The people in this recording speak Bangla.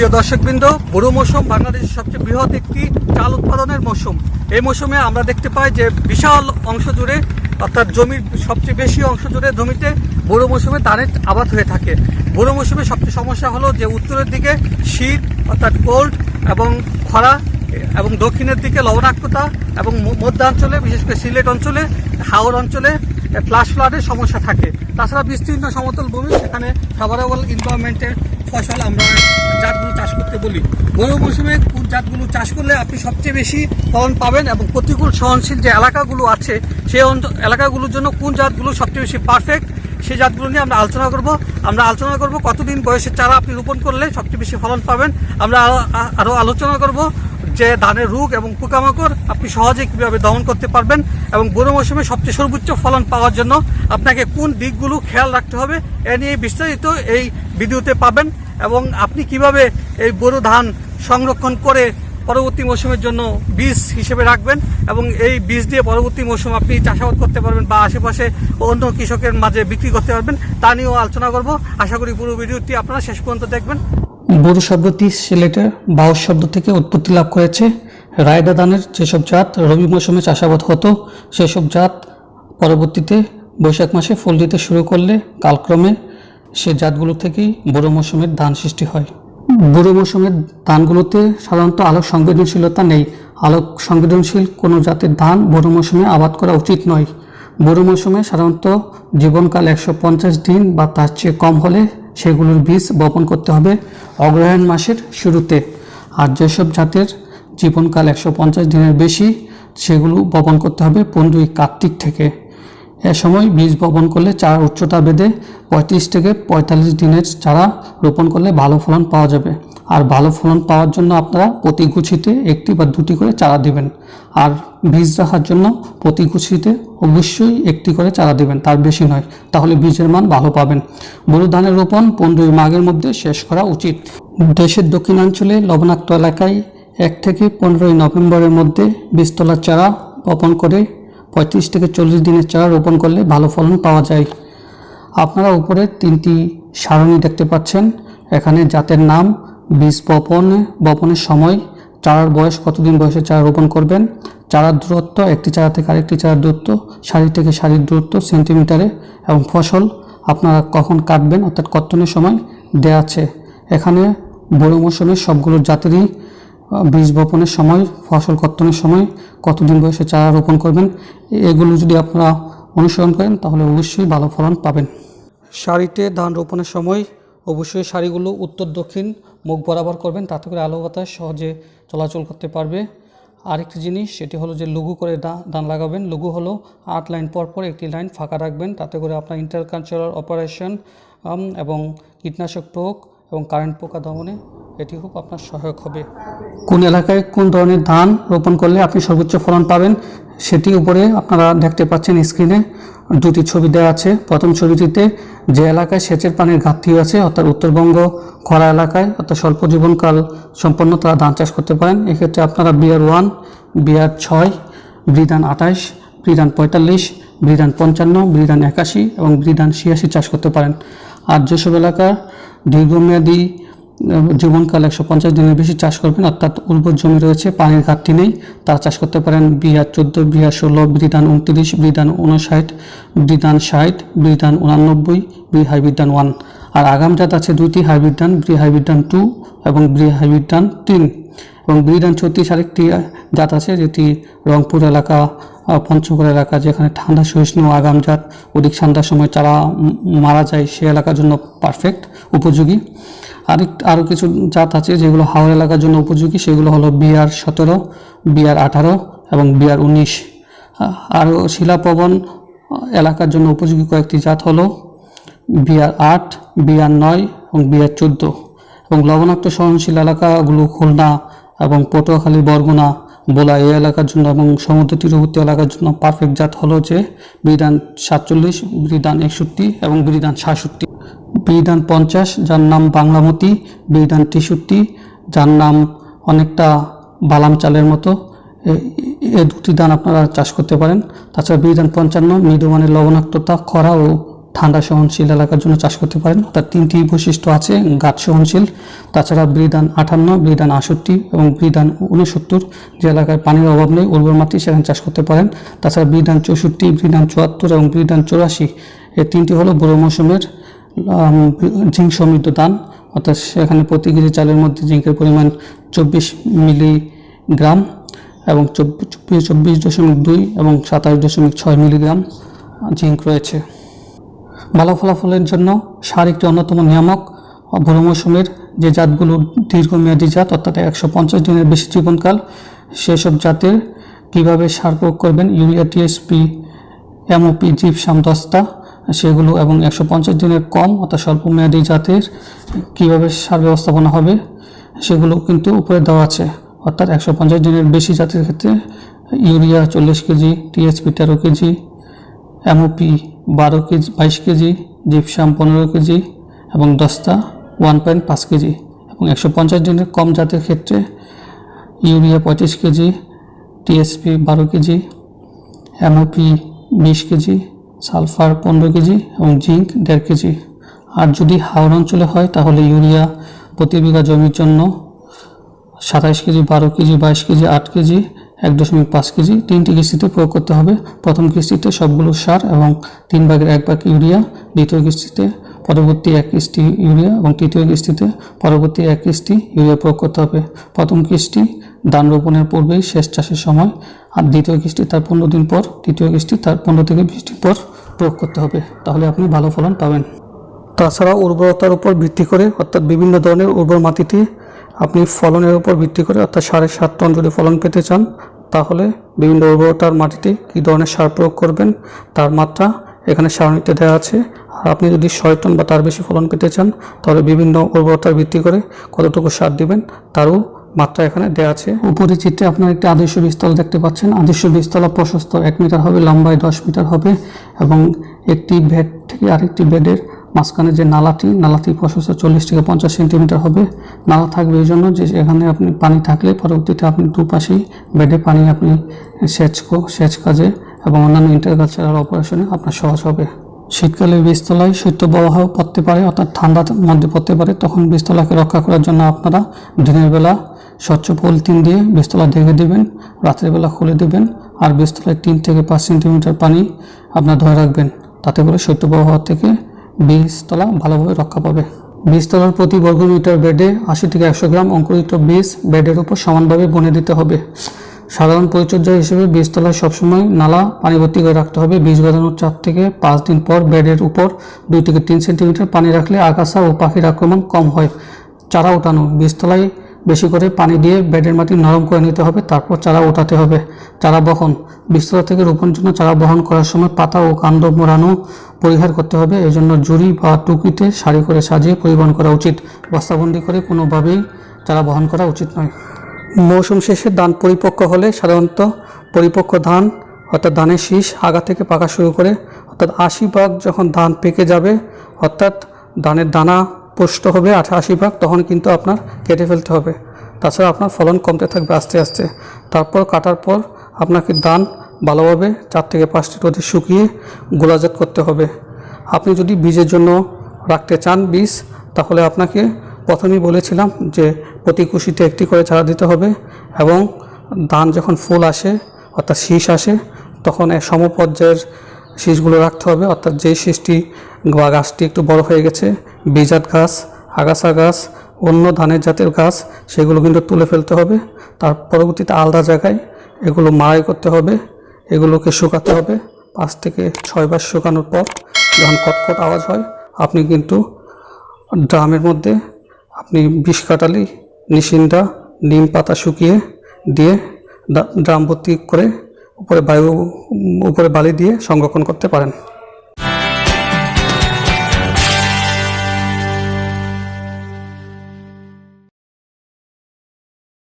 প্রিয় দর্শকবৃন্দ বুড়ো মৌসুম বাংলাদেশের সবচেয়ে বৃহৎ একটি চাল উৎপাদনের মৌসুম। এই মৌসুমে আমরা দেখতে পাই যে বিশাল অংশ জুড়ে, অর্থাৎ জমির সবচেয়ে বেশি অংশ জুড়ে জমিতে বুড়ো মৌসুমে ধানের আবাদ হয়ে থাকে। বুড়ো মৌসুমে সবচেয়ে সমস্যা হলো যে উত্তরের দিকে শীত, অর্থাৎ কোল্ড এবং খরা এবং দক্ষিণের দিকে লবণাক্ততা এবং মধ্যাঞ্চলে, বিশেষ করে সিলেট অঞ্চলে হাওড় অঞ্চলে ফ্লাশ ফ্লাডের সমস্যা থাকে। তাছাড়া বিস্তীর্ণ সমতল ভূমি, সেখানে ফেভারেবল এনভায়রনমেন্টের ফসল আমরা জাতগুলো চাষ করতে বলি। বড় মৌসুমে কোন জাতগুলো চাষ করলে আপনি সবচেয়ে বেশি ফলন পাবেন এবং প্রতিকূল সহনশীল যে এলাকাগুলো আছে, সেই এলাকাগুলোর জন্য কোন জাতগুলো সবচেয়ে বেশি পারফেক্ট সেই জাতগুলো নিয়ে আমরা আলোচনা করব। আমরা আলোচনা করব কতদিন বয়সের চারা আপনি রোপণ করলে সবচেয়ে বেশি ফলন পাবেন। আমরা আরও আলোচনা করব। যে ধানের রোগ এবং পোকামাকড় আপনি সহজে কীভাবে দমন করতে পারবেন এবং বোরো মৌসুমে সবচেয়ে সর্বোচ্চ ফলন পাওয়ার জন্য আপনাকে কোন দিকগুলো খেয়াল রাখতে হবে, এ নিয়ে বিস্তারিত এই ভিডিওতে পাবেন এবং আপনি কীভাবে এই বোরো ধান সংরক্ষণ করে পরবর্তী মৌসুমের জন্য বীজ হিসেবে রাখবেন এবং এই বীজ দিয়ে পরবর্তী মৌসুম আপনি চাষাবাদ করতে পারবেন বা আশেপাশে অন্য কৃষকের মাঝে বিক্রি করতে পারবেন, তা নিয়েও আলোচনা করব। আশা করি পুরো ভিডিওটি আপনারা শেষ পর্যন্ত দেখবেন। বড়ু শব্দটি সিলেটের বাউস শব্দ থেকে উৎপত্তি লাভ করেছে। রায়দা ধানের যেসব জাত রবি মৌসুমে চাষাবাদ হতো, সেসব জাত পরবর্তীতে বৈশাখ মাসে ফুল দিতে শুরু করলে কালক্রমে সে জাতগুলো থেকেই বুড়ো মৌসুমের ধান সৃষ্টি হয়। বুড়ো মৌসুমের ধানগুলোতে সাধারণত আলোক সংবেদনশীলতা নেই। আলোক সংবেদনশীল কোনো জাতের ধান বুড়ো মৌসুমে আবাদ করা উচিত নয়। বুড়ো মৌসুমে সাধারণত জীবনকাল একশো পঞ্চাশ দিন বা তার চেয়ে কম হলে সেগুলোর বীজ বপন করতে হবে অগ্রহায়ণ মাসের শুরুতে। আর যেসব জাতের জীবনকাল একশো পঞ্চাশ দিনের বেশি, সেগুলো বপন করতে হবে পনেরোই কার্তিক থেকে। এ সময় বীজ বপন করলে চারা উচ্চতা বেঁধে পঁয়ত্রিশ থেকে পঁয়তাল্লিশ দিনের চারা রোপণ করলে ভালো ফলন পাওয়া যাবে। আর ভালো ফলন পাওয়ার জন্য আপনারা প্রতি গুছিতে একটি বা দুটি করে চারা দিবেন। আর বীজ রাখার জন্য প্রতি গুছিতে অবশ্যই একটি করে চারা দিবেন, তার বেশি নয়। তাহলে বীজের মান ভালো পাবেন। বড় ধানের রোপণ পনেরোই মাঘের মধ্যে শেষ করা উচিত। দেশের দক্ষিণাঞ্চলে লবণাক্ত এলাকায় এক থেকে পনেরোই নভেম্বরের মধ্যে বীজতলার চারা বপন করে পঁয়ত্রিশ থেকে চল্লিশ দিনের চারা রোপণ করলে ভালো ফলন পাওয়া যায়। আপনারা উপরে তিনটি সারণী দেখতে পাচ্ছেন। এখানে জাতের নাম বীজ বপন, বপনের সময় চারার বয়স, কতদিন বয়সে চারা রোপণ করবেন? চারার দূরত্ব, একটি চারা থেকে আরেকটি চারার দূরত্ব, সারি থেকে সারির দূরত্ব, সেন্টিমিটারে এবং ফসল আপনারা কখন কাটবেন, অর্থাৎ কর্তনের সময়? দেয়া আছে। এখানে বড় মৌসুমে সবগুলো জাতেরই বীজ বপনের সময়, ফসল কর্তনের সময়, কতদিন বয়সে চারা রোপণ করবেন, এগুলো যদি আপনারা অনুসরণ করেন, তাহলে অবশ্যই ভালো ফলন পাবেন। সারিতে ধান রোপণের সময় অবশ্যই শাড়িগুলো উত্তর, দক্ষিণ মুখ বরাবর করবেন, তাতে করে আলো বাতাস সহজে চলাচল করতে পারবে। আরেকটি জিনিস, সেটি হলো যে লঘু করে দান লাগাবেন। লঘু হলো আট লাইন পর পর একটি লাইন ফাঁকা রাখবেন, তাতে করে আপনার ইন্টারকালচারাল অপারেশন এবং কীটনাশক প্রয়োগ এবং কারেন্ট পোকা দমনে এটি খুব আপনার সহায়ক হবে। কোন এলাকায় কোন ধরনের ধান রোপণ করলে আপনি সর্বোচ্চ ফলন পাবেন, সেটি উপরে আপনারা দেখতে পাচ্ছেন স্ক্রিনে দুটি ছবি দেওয়া আছে। প্রথম ছবিটিতে যে এলাকায় সেচের পানির ঘাটতি আছে, অর্থাৎ উত্তরবঙ্গ খরা এলাকায়, অর্থাৎ স্বল্প জীবনকাল সম্পন্ন তারা ধান চাষ করতে পারেন। এক্ষেত্রে আপনারা বিয়ার ওয়ান বিয়ার ছয় ব্রিধান আঠাশ ব্রিধান পঁয়তাল্লিশ ব্রিধান পঞ্চান্ন ব্রিধান একাশি এবং ব্রিধান ছিয়াশি চাষ করতে পারেন। আর যেসব এলাকার দীর্ঘমেয়াদী জীবনকাল একশো পঞ্চাশ দিনের বেশি চাষ করবেন, অর্থাৎ উর্বর জমি রয়েছে, পানির ঘাটতি নেই। তারা চাষ করতে পারেন বিহার চোদ্দ বিহার ষোলো, বিধান উনত্রিশ, বিধান উনষাট, বিধান ষাট, বিধান উনানব্বই বি হাইব্রিডান ওয়ান। আর আগাম জাত আছে দুইটি হাইব্রিডান ব্রি হাইব্রিডান টু এবং ব্রি হাইব্রিডান তিন। এবং বিধান ছত্রিশ আরেকটি জাত আছে, যেটি রংপুর এলাকা পঞ্চগড় এলাকা, যেখানে ঠান্ডা, সহিষ্ণু আগাম জাত অধিক ঠান্ডার সময় চারা মারা যায়, সে এলাকার জন্য পারফেক্ট উপযোগী। আরেক আরও কিছু জাত আছে যেগুলো হাওড় এলাকার জন্য উপযোগী। সেগুলো হলো বিআর সতেরো, বিআর আঠারো এবং বিআর উনিশ। আরও শিলাপবন এলাকার জন্য উপযোগী কয়েকটি জাত হলো বিআর আট, বিআর নয় এবং বিআর চোদ্দ। এবং লবণাক্ত সহনশীল এলাকাগুলো খুলনা এবং পটুয়াখালী, বরগুনা, বোলা এই এলাকার জন্য এবং সমুদ্র তীরবর্তী এলাকার জন্য পারফেক্ট জাত হলো যে বিধান সাতচল্লিশ বিধান একষট্টি এবং বিধান সাতষট্টি। বিধান পঞ্চাশ, যার নাম বাংলামতি, বিধান তেষট্টি, যার নাম অনেকটা বালাম চালের মতো। এ- দুটি ধান আপনারা চাষ করতে পারেন। তাছাড়া বিধান পঞ্চান্ন মৃদুমানের লবণাক্ততা, খরা ও ঠান্ডা সহনশীল এলাকার জন্য চাষ করতে পারেন। তার তিনটি বৈশিষ্ট্য আছে গাছ সহনশীল। তাছাড়া বৃদান আঠান্ন বৃদান আষট্টি এবং বৃদান উনসত্তর যে এলাকায় পানির অভাব নেই, উর্বর মাটি সেখানে চাষ করতে পারেন। তাছাড়া বৃদান চৌষট্টি বৃদান চুয়াত্তর এবং বৃদান চৌরাশি এই তিনটি হলো বুড়ো মৌসুমের জিঙ্ক সমৃদ্ধ দান অর্থাৎ সেখানে প্রতি কেজি চালের মধ্যে জিঙ্কের পরিমাণ চব্বিশ মিলিগ্রাম এবং চব্বিশ চব্বিশ দশমিক দুই এবং সাতাশ দশমিক ছয় মিলিগ্রাম জিঙ্ক রয়েছে। ভালো ফলাফলের জন্য সার একটি অন্যতম নিয়ামক বুড়ো মৌসুমের। যে জাতগুলো দীর্ঘমেয়াদী জাত, অর্থাৎ একশো পঞ্চাশ দিনের বেশি জীবনকাল, সেসব জাতের কীভাবে সার প্রয়োগ করবেন? ইউরিয়া, টিএসপি, এমওপি, জিপসাম, দস্তা সেগুলো এবং একশো পঞ্চাশ দিনের কম অর্থাৎ স্বল্পমেয়াদী জাতের কীভাবে সার ব্যবস্থাপনা হবে, সেগুলো কিন্তু উপরে দেওয়া আছে। অর্থাৎ একশো পঞ্চাশ দিনের বেশি জাতের ক্ষেত্রে ইউরিয়া চল্লিশ কেজি টিএসপি তেরো কেজি এমওপি বারো কেজি, বাইশ কেজি, জিপসাম পনেরো কেজি এবং দস্তা ওয়ান পয়েন্ট পাঁচ কেজি এবং একশো পঞ্চাশ দিনের কম জাতের ক্ষেত্রে ইউরিয়া পঁয়ত্রিশ কেজি টিএসপি বারো কেজি এমওপি বিশ কেজি সালফার পনেরো কেজি এবং জিঙ্ক দেড় কেজি। আর যদি হাওড় অঞ্চলে হয়, তাহলে ইউরিয়া প্রতি বিঘা জমির জন্য সাতাইশ কেজি, বারো কেজি, বাইশ কেজি, আট কেজি, এক দশমিক পাঁচ কেজি তিনটি কিস্তিতে প্রয়োগ করতে হবে। প্রথম কিস্তিতে সবগুলো সার এবং তিন ভাগের এক ভাগ ইউরিয়া, দ্বিতীয় কিস্তিতে পরবর্তী এক কিস্তি ইউরিয়া এবং তৃতীয় কিস্তিতে পরবর্তী এক কিস্তি ইউরিয়া প্রয়োগ করতে হবে। প্রথম কিস্তি ধান রোপণের পূর্বেই শেষ চাষের সময়, আর দ্বিতীয় কিস্তি তার পনেরো দিন পর, তৃতীয় কিস্তি তার পনেরো থেকে বিশ দিন পর। প্রয়োগ করতে হবে। তাহলে আপনি ভালো ফলন পাবেন। তাছাড়া উর্বরতার উপর ভিত্তি করে, অর্থাৎ বিভিন্ন ধরনের উর্বর মাটিতে আপনি ফলনের উপর ভিত্তি করে, অর্থাৎ সাড়ে সাত টন যদি ফলন পেতে চান, তাহলে বিভিন্ন উর্বরতার মাটিতে কী ধরনের সার প্রয়োগ করবেন, তার মাত্রা এখানে সারণীতে দেওয়া আছে। আর আপনি যদি ছয় টন বা তার বেশি ফলন পেতে চান, তাহলে বিভিন্ন উর্বরতার ভিত্তি করে কতটুকু সার দিবেন, তারও মাত্রা এখানে দেওয়া আছে। উপরে চিত্রে আপনার একটি আদর্শ বিস্তল দেখতে পাচ্ছেন। আদর্শ বীজতলা প্রশস্ত এক মিটার হবে, লম্বায় দশ মিটার হবে এবং একটি বেড থেকে আরেকটি বেডের মাঝখানে যে নালাটি নালাটি প্রশস্ত চল্লিশ থেকে পঞ্চাশ সেন্টিমিটার হবে। নালা থাকবে এই জন্য যে এখানে আপনি পানি থাকলে পরবর্তীতে আপনি দুপাশেই বেডে পানি আপনি সেচ সেচ কাজে এবং অন্যান্য ইন্টারকালচারাল অপারেশনে আপনার সহজ হবে। শীতকালে বীজতলায় শৈত্যপ্রবাহ পড়তে পারে, অর্থাৎ ঠান্ডার মধ্যে পড়তে পারে। তখন বীজতলাকে রক্ষা করার জন্য আপনারা দিনের বেলা স্বচ্ছ পলিথিন দিয়ে বীজতলা ঢেকে দেবেন বেলা খুলে দেবেন, আর বীজতলায় তিন থেকে পাঁচ সেন্টিমিটার পানি আপনার ধরে রাখবেন। তাতে করে শৈত্যপ্রবাহ থেকে বীজতলা ভালোভাবে রক্ষা পাবে। বীজতলার প্রতি বর্গমিটার বেডে আশি থেকে একশো গ্রাম অঙ্কুরিত বীজ বেডের উপর সমানভাবে বনে দিতে হবে। সাধারণ পরিচর্যা হিসেবে বীজতলায় সবসময় নালা পানি ভর্তি করে রাখতে হবে। বীজ গজানোর চার থেকে পাঁচ দিন পর বেডের উপর দুই থেকে তিন সেন্টিমিটার পানি রাখলে আগাছা ও পাখির আক্রমণ কম হয়। চারা ওঠানো, বীজতলায় বেশি করে পানি দিয়ে বেডের মাটি নরম করে নিতে হবে, তারপর চারা ওঠাতে হবে। চারা বহন, বীজতলা থেকে রোপণের জন্য চারা বহন করার সময় পাতা ও কাণ্ড মোড়ানো পরিহার করতে হবে। এই জন্য জুড়ি বা টুকিতে সারি করে সাজিয়ে পরিবহন করা উচিত। বস্তাবন্দি করে কোনোভাবেই চারা বহন করা উচিত নয়। মৌসুম শেষে ধান পরিপক্ক হলে সাধারণত পরিপক্ক ধান, অর্থাৎ ধানের শীষ, আগা থেকে পাকা শুরু করে, অর্থাৎ আশি ভাগ যখন ধান পেকে যাবে, অর্থাৎ ধানের দানা পুষ্ট হবে আশি ভাগ, তখন কিন্তু আপনার কেটে ফেলতে হবে। তাছাড়া আপনার ফলন কমতে থাকবে আস্তে আস্তে। তারপর কাটার পর আপনাকে ধান ভালোভাবে চার থেকে পাঁচটি রোদে শুকিয়ে গোলাজাত করতে হবে। আপনি যদি বীজের জন্য রাখতে চান বীজ, তাহলে আপনাকে প্রথমেই বলেছিলাম যে প্রতি কুশিতে একটি করে চারা দিতে হবে এবং ধান যখন ফুল আসে, অর্থাৎ শীষ আসে, তখন এক সমপর্যায়ের শীষগুলো রাখতে হবে। অর্থাৎ যেই শীষটি, বা গাছটি একটু বড় হয়ে গেছে বীজাত গাছ, আগাছা গাছ, অন্য ধানের জাতের গাছ, সেগুলো কিন্তু তুলে ফেলতে হবে। তার পরবর্তীতে আলাদা জায়গায় এগুলো মাড়াই করতে হবে, এগুলোকে শুকাতে হবে। পাঁচ থেকে ছয় বার শুকানোর পর যখন কটকট আওয়াজ হয়, আপনি কিন্তু ড্রামের মধ্যে আপনি বিষ কাটালি নিশিন্দা নিম পাতা শুকিয়ে দিয়ে ড্রাম ভর্তি করে উপরে বায়ু উপরে বালি দিয়ে সংরক্ষণ করতে পারেন।